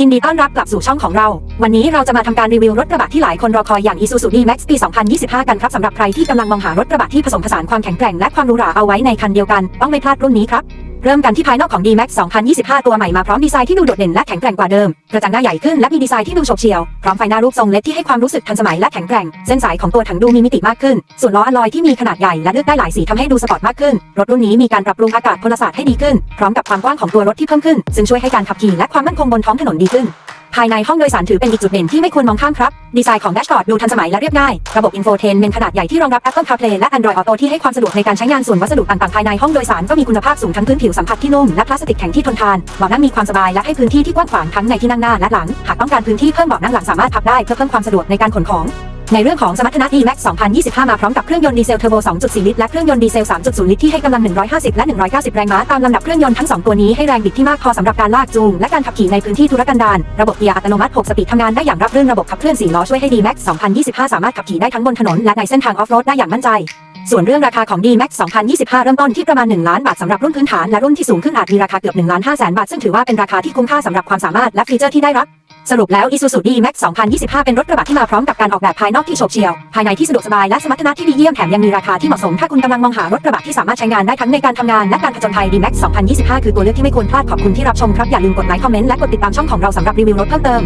ยินดีต้อนรับกลับสู่ช่องของเรา วันนี้เราจะมาทำการรีวิวรถกระบะที่หลายคนรอคอยอย่าง Isuzu D-Max ปี 2025 กันครับสำหรับใครที่กำลังมองหารถกระบะที่ผสมผสานความแข็งแกร่งและความหรูหราเอาไว้ในคันเดียวกัน ต้องไม่พลาดรุ่นนี้ครับ เริ่มกันที่ภายนอกของ D-Max 2025 ตัวใหม่มาพร้อมดีไซน์ที่ดูโดดเด่นและแข็งแกร่งกว่าเดิม กระจังหน้าใหญ่ขึ้นและมีดีไซน์ที่ดูโฉบเฉี่ยว พร้อมไฟหน้ารูปทรงเล็กที่ให้ความรู้สึกทันสมัยและแข็งแกร่ง เส้นสายของตัวถังดูมีมิติมากขึ้น ส่วนล้ออะลอยที่มีขนาดใหญ่และเลือกได้หลายสีทำให้ดูสปอร์ตมากขึ้น รถรุ่นนี้มีการปรับปรุงอากาศพลศาสตร์ให้ดีขึ้น พร้อมกับความกว้างของตัวรถที่เพิ่มขึ้น ซึ่งช่วยให้การขับขี่และความมั่นคงบนท้องถนนดีขึ้น ภายในห้องโดยสารถือเป็นอีกจุดเด่นที่ไม่ควรมองข้ามครับ ดีไซน์ของแดชบอร์ดดูทันสมัยและเรียบง่าย ระบบอินโฟเทนเมนขนาดใหญ่ที่รองรับ Apple CarPlay และ Android Auto ที่ให้ความสะดวกในการใช้งานส่วนวัสดุต่างๆภายในห้องโดยสารก็มีคุณภาพสูงทั้งพื้นผิวสัมผัสที่นุ่มและพลาสติกแข็งที่ทนทานเบาะนั่งมีความสบายและให้พื้นที่ที่กว้างขวางทั้งในที่นั่งหน้าและหลัง หากต้องการพื้นที่เพิ่มเบาะนั่งหลังสามารถพับได้เพื่อเพิ่มความสะดวกในการขนของ ในเรื่องของสมรรถนะ D-Max 2025 มาพร้อมกับเครื่องยนต์ดีเซลเทอร์โบ 2.4 ลิตร และเครื่องยนต์ดีเซล 3.0 ลิตรที่ให้กำลัง 150 และ 190 แรงม้า ตามลำดับเครื่องยนต์ทั้ง 2 ตัวนี้ให้แรงบิดที่มากพอสำหรับการลากจูง และการขับขี่ในพื้นที่ธุรกันดารระบบเกียร์อัตโนมัติ 6 สปีดทำงานได้อย่างรับรื่นระบบขับเคลื่อน 4 ล้อช่วยให้ D-Max 2025 สามารถขับขี่ได้ทั้งบนถนนและในเส้นทางออฟโรดได้อย่างมั่นใจส่วนเรื่องราคาของ D-Max 2025 เริ่มต้นที่ประมาณ 1 ล้านบาทสำหรับรุ่นพื้นฐานและรุ่นที่สูงขึ้นอาจมีราคาเกือบ1ล้าน5แสนบาท ซึ่งถือว่าเป็นราคาที่คุ้มค่าสำหรับความสามารถและฟีเจอร์ที่ได้รับ สรุปแล้ว Isuzu D-Max 2025 เป็นรถกระบะที่มาพร้อมกับการออกแบบภายนอกที่โฉบเฉี่ยว ภายในที่สะดวกสบายและสมรรถนะที่ดีเยี่ยมแถมยังมีราคาที่เหมาะสม ถ้าคุณกำลังมองหารถกระบะที่สามารถใช้งานได้ทั้งในการทำงานและการผจญภัย D-Max 2025 คือตัวเลือกที่ไม่ควรพลาดขอบคุณที่รับชมครับอย่าลืมกดไลค์คอมเมนต์และกดติดตามช่องของเราสำหรับรีวิวรถเพิ่มเติม